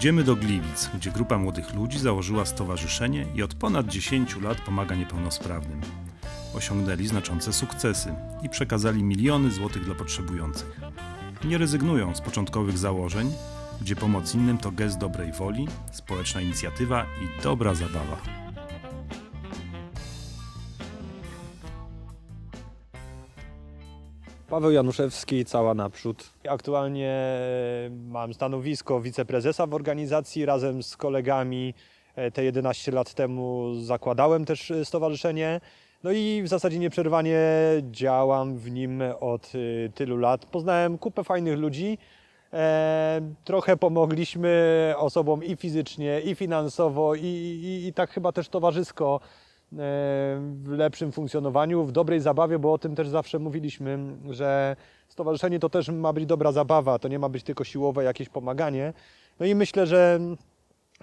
Jedziemy do Gliwic, gdzie grupa młodych ludzi założyła stowarzyszenie i od ponad 10 lat pomaga niepełnosprawnym. Osiągnęli znaczące sukcesy i przekazali miliony złotych dla potrzebujących. Nie rezygnują z początkowych założeń, gdzie pomoc innym to gest dobrej woli, społeczna inicjatywa i dobra zabawa. Paweł Januszewski, cała naprzód. Aktualnie mam stanowisko wiceprezesa w organizacji. Razem z kolegami e, te 11 lat temu zakładałem też e, stowarzyszenie. No i w zasadzie nieprzerwanie działam w nim od e, tylu lat. Poznałem kupę fajnych ludzi. E, trochę pomogliśmy osobom i fizycznie, i finansowo, i, i, i tak chyba też towarzysko e, w lepszym funkcjonowaniu, w dobrej zabawie, bo o tym też zawsze mówiliśmy, że stowarzyszenie to też ma być dobra zabawa, to nie ma być tylko siłowe jakieś pomaganie. No i myślę, że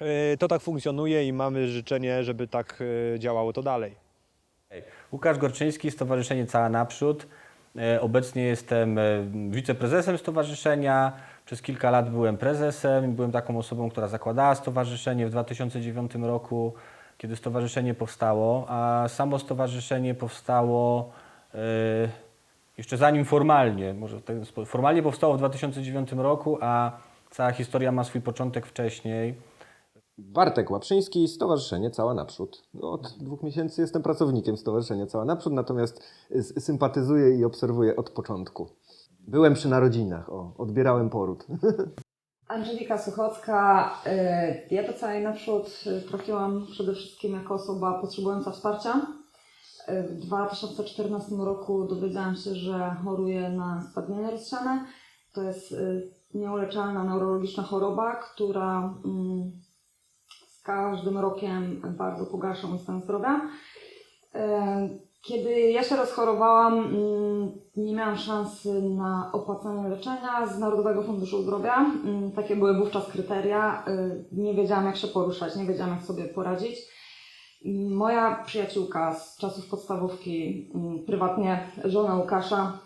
e, to tak funkcjonuje i mamy życzenie, żeby tak e, działało to dalej. Łukasz Gorczyński, Stowarzyszenie Cała Naprzód. E, Obecnie jestem e, wiceprezesem stowarzyszenia. Przez kilka lat byłem prezesem byłem taką osobą, która zakładała stowarzyszenie w 2009 roku, kiedy stowarzyszenie powstało, a samo stowarzyszenie powstało e, jeszcze zanim formalnie, może formalnie powstało w 2009 roku, a cała historia ma swój początek wcześniej. Bartek Łaprzyński, Stowarzyszenie Cała Naprzód. No, Od dwóch miesięcy jestem pracownikiem Stowarzyszenia Cała Naprzód, natomiast sympatyzuję i obserwuję od początku. Byłem przy narodzinach, o, odbierałem poród. Angelika Suchocka. y, Ja całej naprzód y, trafiłam przede wszystkim jako osoba potrzebująca wsparcia. Y, W 2014 roku dowiedziałam się, że choruję na stwardnienie rozsiane. To jest nieuleczalna neurologiczna choroba, która mm, z każdym rokiem bardzo pogarsza mój stan zdrowia. Kiedy ja się rozchorowałam, mm, nie miałam szansy na opłacenie leczenia z Narodowego Funduszu Zdrowia. Mm, Takie były wówczas kryteria. Y, Nie wiedziałam, jak się poruszać, nie wiedziałam, jak sobie poradzić. Moja przyjaciółka z czasów podstawówki, mm, prywatnie żona Łukasza,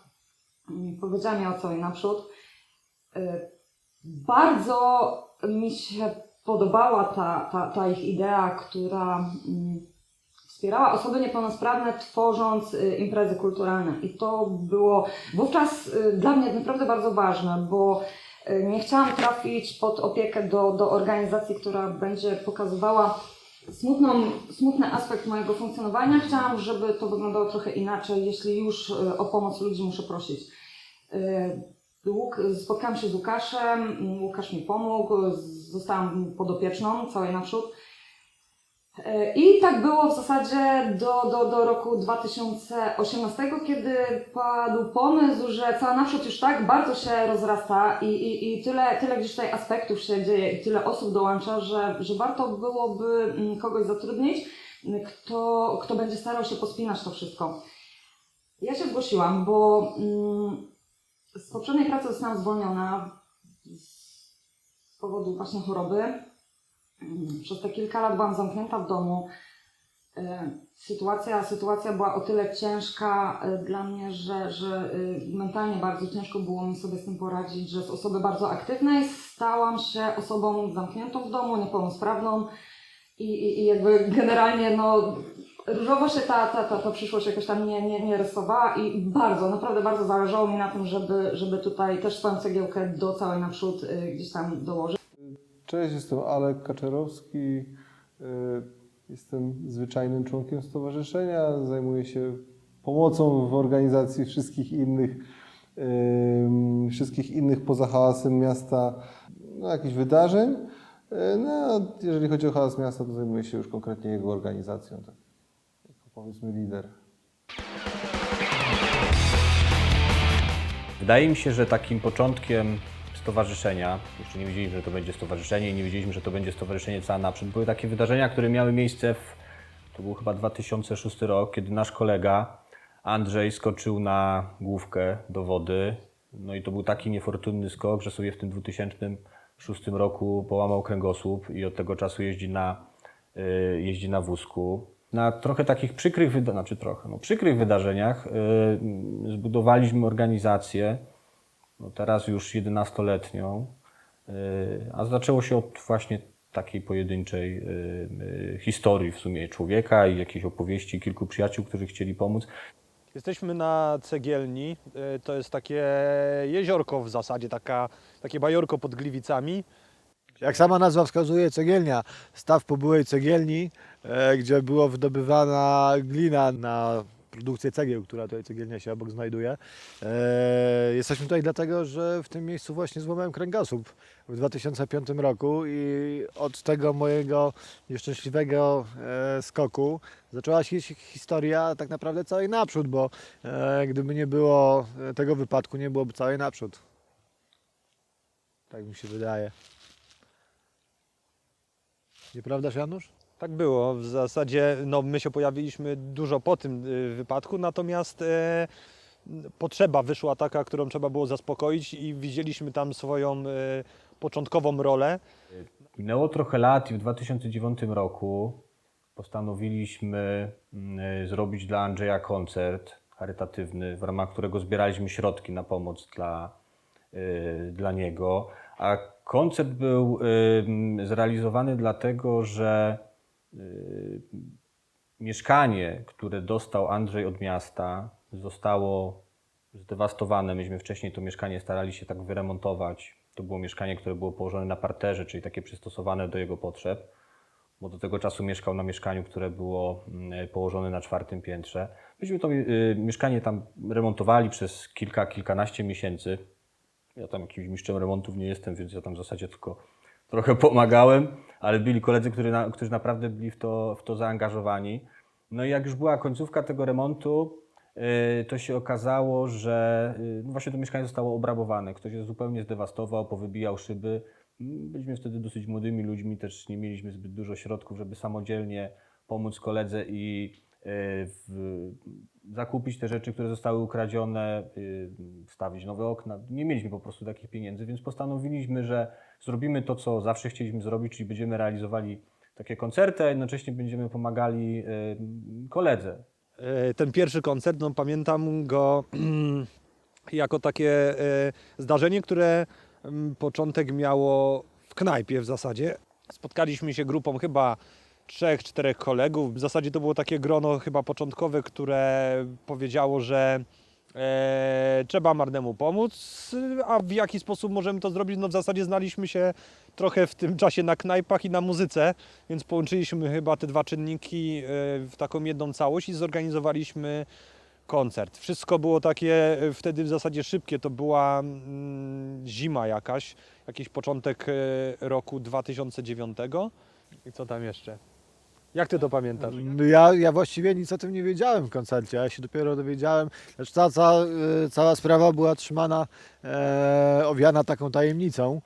powiedziała mi o co i naprzód. Y, Bardzo mi się podobała ta, ta, ta ich idea, która wspierała osoby niepełnosprawne, tworząc y, imprezy kulturalne. I to było wówczas y, dla mnie naprawdę bardzo ważne, bo y, nie chciałam trafić pod opiekę do, do organizacji, która będzie pokazywała smutną, smutny aspekt mojego funkcjonowania. Chciałam, żeby to wyglądało trochę inaczej, jeśli już o pomoc ludzi muszę prosić. Spotkałam się z Łukaszem, Łukasz mi pomógł, zostałam podopieczną całej naprzód. E, I tak było w zasadzie do, do, do roku 2018, kiedy padł pomysł, że cała naprzód już tak bardzo się rozrasta i, i, i tyle, tyle gdzieś tutaj aspektów się dzieje i tyle osób dołącza, że, że warto byłoby mm, kogoś zatrudnić, kto, kto będzie starał się pospinać to wszystko. Ja się zgłosiłam, bo mm, z poprzedniej pracy zostałam zwolniona z powodu właśnie choroby. Mm, Przez te kilka lat byłam zamknięta w domu. E, Sytuacja, sytuacja była o tyle ciężka e, dla mnie, że, że e, mentalnie bardzo ciężko było mi sobie z tym poradzić, że z osoby bardzo aktywnej stałam się osobą zamkniętą w domu, niepełnosprawną i, i, i jakby generalnie no, różowo się ta, ta, ta, ta przyszłość jakoś tam nie, nie, nie rysowała i bardzo, naprawdę bardzo zależało mi na tym, żeby, żeby tutaj też swoją cegiełkę do całej naprzód gdzieś tam dołożyć. Cześć, jestem Alek Kaczerowski. y, Jestem zwyczajnym członkiem stowarzyszenia. Zajmuję się pomocą w organizacji wszystkich innych, wszystkich innych poza hałasem miasta, no, jakichś wydarzeń. Y, No, jeżeli chodzi o hałas miasta, to zajmuję się już konkretnie jego organizacją. Tak, jako powiedzmy lider. Wydaje mi się, że takim początkiem stowarzyszenia, jeszcze nie wiedzieliśmy, że to będzie stowarzyszenie i nie wiedzieliśmy, że to będzie stowarzyszenie cała naprzód, były takie wydarzenia, które miały miejsce w, to był chyba 2006 rok, kiedy nasz kolega Andrzej skoczył na główkę do wody. No i to był taki niefortunny skok, że sobie w tym 2006 roku połamał kręgosłup i od tego czasu jeździ na, y, jeździ na wózku. Na trochę takich przykrych, wyda- znaczy trochę, no, przykrych wydarzeniach y, zbudowaliśmy organizację, no teraz już 11-letnią, E, A zaczęło się od właśnie takiej pojedynczej e, e, historii w sumie człowieka i jakiejś opowieści kilku przyjaciół, którzy chcieli pomóc. Jesteśmy na cegielni. To jest takie jeziorko w zasadzie, taka, takie bajorko pod Gliwicami. Jak sama nazwa wskazuje, cegielnia. Staw po byłej cegielni, gdzie była wydobywana glina na produkcję cegieł, która tutaj cegielnia się obok znajduje. E, jesteśmy tutaj dlatego, że w tym miejscu właśnie złamałem kręgosłup w 2005 roku i od tego mojego nieszczęśliwego e, skoku zaczęła się historia tak naprawdę całej naprzód, bo e, gdyby nie było e, tego wypadku, nie byłoby całej naprzód. Tak mi się wydaje. Nieprawdaż, Janusz? Tak było. W zasadzie no, my się pojawiliśmy dużo po tym y, wypadku, natomiast e, potrzeba wyszła taka, którą trzeba było zaspokoić i widzieliśmy tam swoją e, początkową rolę. Minęło trochę lat i w 2009 roku postanowiliśmy mm, zrobić dla Andrzeja koncert charytatywny, w ramach którego zbieraliśmy środki na pomoc dla, y, dla niego. A koncert był y, zrealizowany dlatego, że mieszkanie, które dostał Andrzej od miasta, zostało zdewastowane. Myśmy wcześniej to mieszkanie starali się tak wyremontować. To było mieszkanie, które było położone na parterze, czyli takie przystosowane do jego potrzeb, bo do tego czasu mieszkał na mieszkaniu, które było mm, położone na czwartym piętrze. Myśmy to y, mieszkanie tam remontowali przez kilka, kilkanaście miesięcy. Ja tam jakimś mistrzem remontów nie jestem, więc ja tam w zasadzie tylko trochę pomagałem, ale byli koledzy, którzy, na, którzy naprawdę byli w to, w to zaangażowani. No i jak już była końcówka tego remontu, y, to się okazało, że y, no właśnie to mieszkanie zostało obrabowane. Ktoś je zupełnie zdewastował, powybijał szyby. Mm, Byliśmy wtedy dosyć młodymi ludźmi, też nie mieliśmy zbyt dużo środków, żeby samodzielnie pomóc koledze i y, zakupić te rzeczy, które zostały ukradzione, wstawić nowe okna. Nie mieliśmy po prostu takich pieniędzy, więc postanowiliśmy, że zrobimy to, co zawsze chcieliśmy zrobić, czyli będziemy realizowali takie koncerty, a jednocześnie będziemy pomagali koledze. E, Ten pierwszy koncert, no pamiętam go jako takie e, zdarzenie, które początek miało w knajpie w zasadzie. Spotkaliśmy się grupą chyba trzech, czterech kolegów. W zasadzie to było takie grono chyba początkowe, które powiedziało, że e, trzeba Marnemu pomóc, a w jaki sposób możemy to zrobić? No w zasadzie znaliśmy się trochę w tym czasie na knajpach i na muzyce, więc połączyliśmy chyba te dwa czynniki e, w taką jedną całość i zorganizowaliśmy koncert. Wszystko było takie e, wtedy w zasadzie szybkie. To była mm, zima jakaś, jakiś początek e, roku 2009. I co tam jeszcze? Jak ty to pamiętasz? No Ja, ja właściwie nic o tym nie wiedziałem w koncercie, ja się dopiero dowiedziałem, znaczy ta, y, cała sprawa była trzymana, e, owiana taką tajemnicą.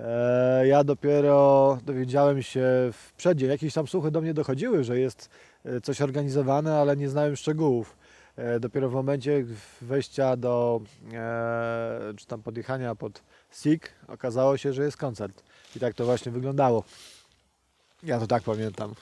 E, ja dopiero dowiedziałem się w przeddzień, jakieś tam słuchy do mnie dochodziły, że jest e, coś organizowane, ale nie znałem szczegółów. E, dopiero w momencie wejścia do, e, czy tam podjechania pod SIG, okazało się, że jest koncert. I tak to właśnie wyglądało. Ja to tak pamiętam.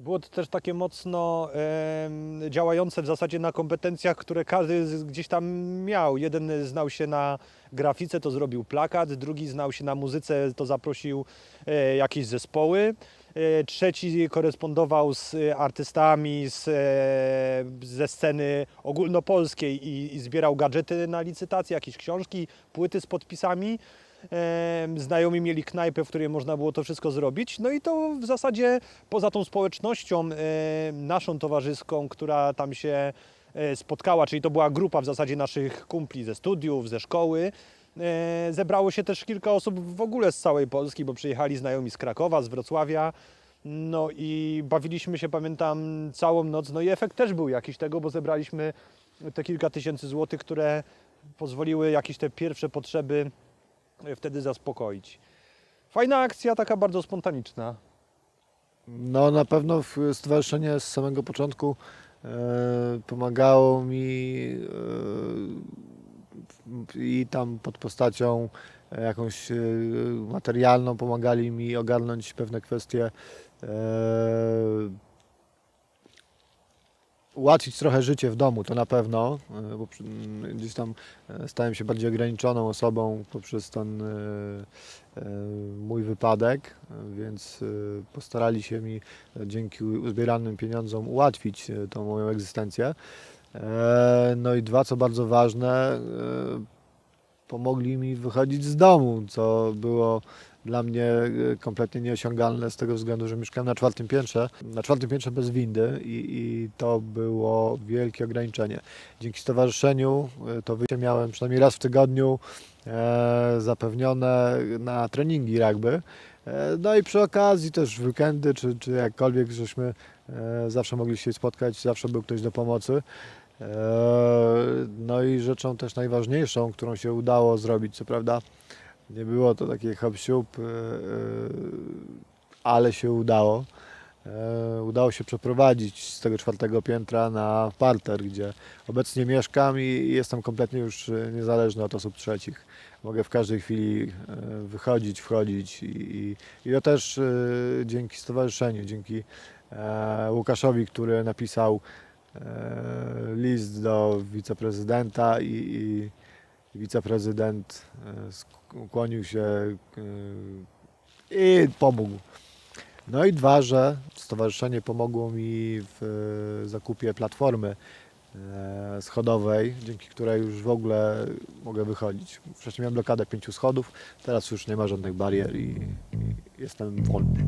Było to też takie mocno em, działające w zasadzie na kompetencjach, które każdy gdzieś tam miał. Jeden znał się na grafice, to zrobił plakat, drugi znał się na muzyce, to zaprosił e, jakieś zespoły. E, Trzeci korespondował z e, artystami z, e, ze sceny ogólnopolskiej i, i zbierał gadżety na licytację, jakieś książki, płyty z podpisami. Znajomi mieli knajpę, w której można było to wszystko zrobić. No i to w zasadzie poza tą społecznością naszą towarzyską, która tam się e, spotkała, czyli to była grupa w zasadzie naszych kumpli ze studiów, ze szkoły. e, Zebrało się też kilka osób w ogóle z całej Polski, bo przyjechali znajomi z Krakowa, z Wrocławia. No i bawiliśmy się, pamiętam, całą noc. No i efekt też był jakiś tego, bo zebraliśmy te kilka tysięcy złotych, które pozwoliły jakieś te pierwsze potrzeby wtedy zaspokoić. Fajna akcja, taka bardzo spontaniczna. No na pewno stowarzyszenie z samego początku e, pomagało mi e, i tam pod postacią e, jakąś e, materialną pomagali mi ogarnąć pewne kwestie e, ułatwić trochę życie w domu, to na pewno, e, bo gdzieś tam e, stałem się bardziej ograniczoną osobą poprzez ten e, mój wypadek, więc postarali się mi dzięki uzbieranym pieniądzom ułatwić tą moją egzystencję. No i dwa, co bardzo ważne, pomogli mi wychodzić z domu, co było dla mnie e, kompletnie nieosiągalne z tego względu, że mieszkałem na czwartym piętrze, na czwartym piętrze bez windy i, i to było wielkie ograniczenie. Dzięki stowarzyszeniu e, to wyjście miałem przynajmniej raz w tygodniu e, zapewnione na treningi rugby. E, No i przy okazji też w weekendy, czy, czy jakkolwiek żeśmy e, zawsze mogli się spotkać, zawsze był ktoś do pomocy. E, No i rzeczą też najważniejszą, którą się udało zrobić, co prawda nie było to takie hop siup, e, e, ale się udało. E, Udało się przeprowadzić z tego czwartego piętra na parter, gdzie obecnie mieszkam i jestem kompletnie już niezależny od osób trzecich. Mogę w każdej chwili wychodzić, wchodzić i, i, to też dzięki stowarzyszeniu, dzięki Łukaszowi, który napisał list do wiceprezydenta i, i wiceprezydent e, sk- ukłonił się e, i pomógł. No i dwa, że stowarzyszenie pomogło mi w e, zakupie platformy schodowej, dzięki której już w ogóle mogę wychodzić. Wcześniej miałem blokadę pięciu schodów, teraz już nie ma żadnych barier i, i jestem wolny.